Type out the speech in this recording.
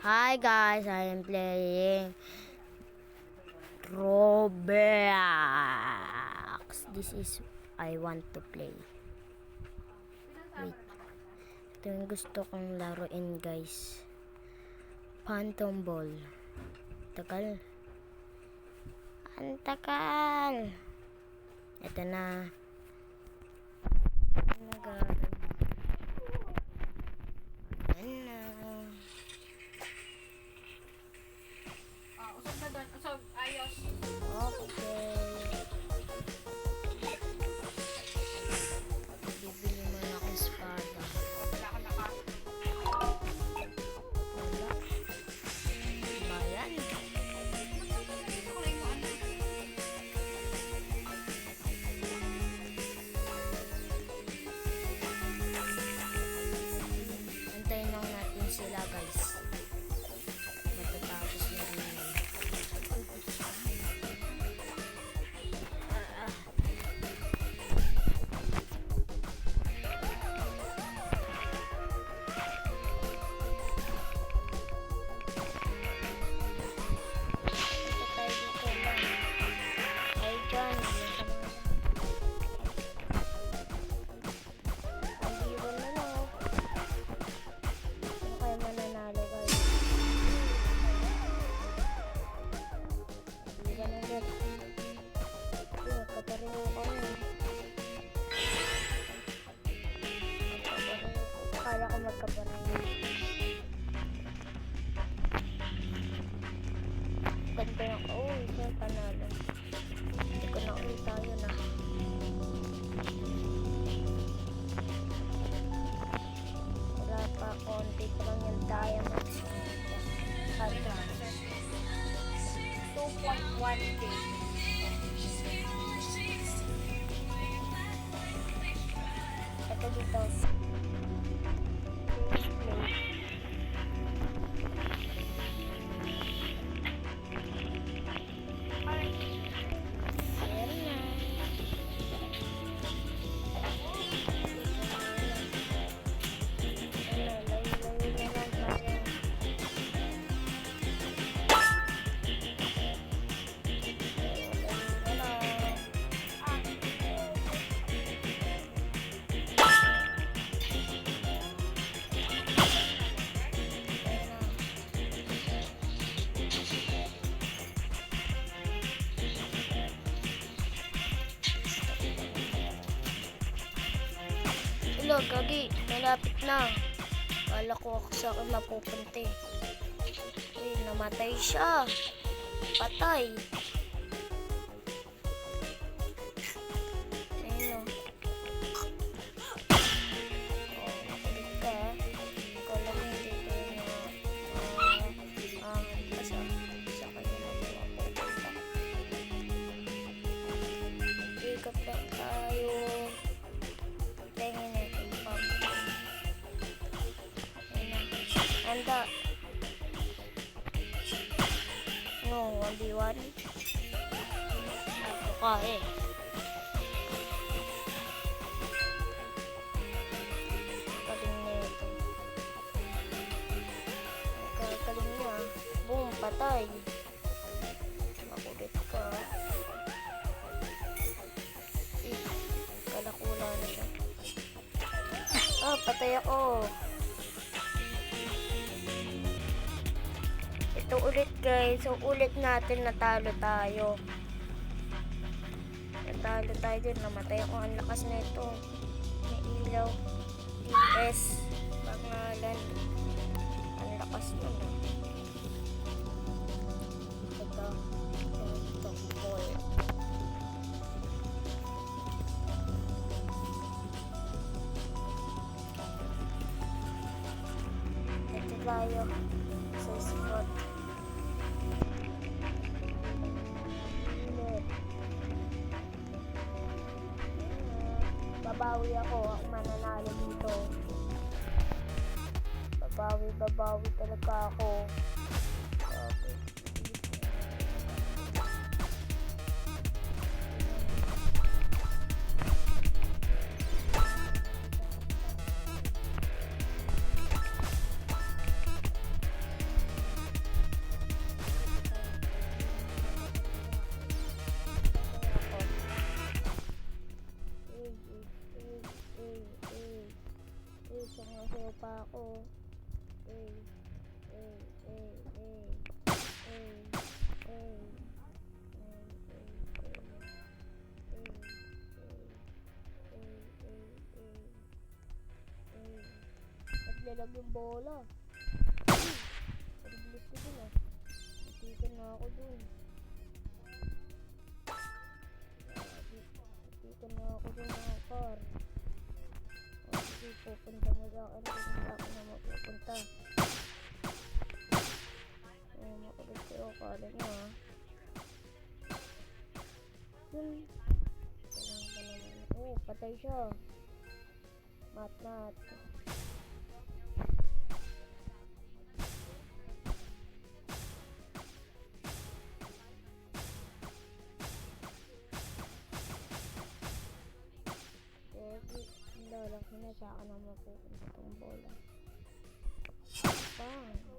Hi guys, I am playing Roblox. This is I want to play. Wait. Ito yung gusto kong laruin guys. Phantom Ball. Tagal. Ang tagal. Ito na. Magkaparin. Ganda yung, oh, isa panalo. Hindi ko na ulit tayo na. Pa, pa lang yung diamonds. Handa. 2.1k. Ito dito. Hello, Gagi. Malapit na. Kala ko ako sa akin mapupunta eh. Uy, namatay siya. Patay. Anda. No, 1v1. Ako. Galing na ito. Kagaling niya. Boom, patay. Makulit ka. Eh, kalakula na siya. Ah, patay ako. Ito ulit guys. So ulit natin natalo tayo. Natalo tayo din. Namatay ako. Ang lakas na ito. May ilaw. DS. Pangalan. Ang lakas nun. Ito. Ito. Ito tayo sa spot. Babawi ako. Ang mananalo dito. Babawi, babawi talaga ako. Eh, eh, eh, eh, eh, eh, Naglalag yung bola. Pagbilis ko dun ah. Natikan na ako dun. Natikan na ako dun mga par. Pupunta sa akin kung saan ako na mapupunta. Ay, makulit kayo. Kala nyo ah. Yun. Oh, patay siya. Mat, mat. Lalaki na sa akin na mapupunta itong bola. Bang!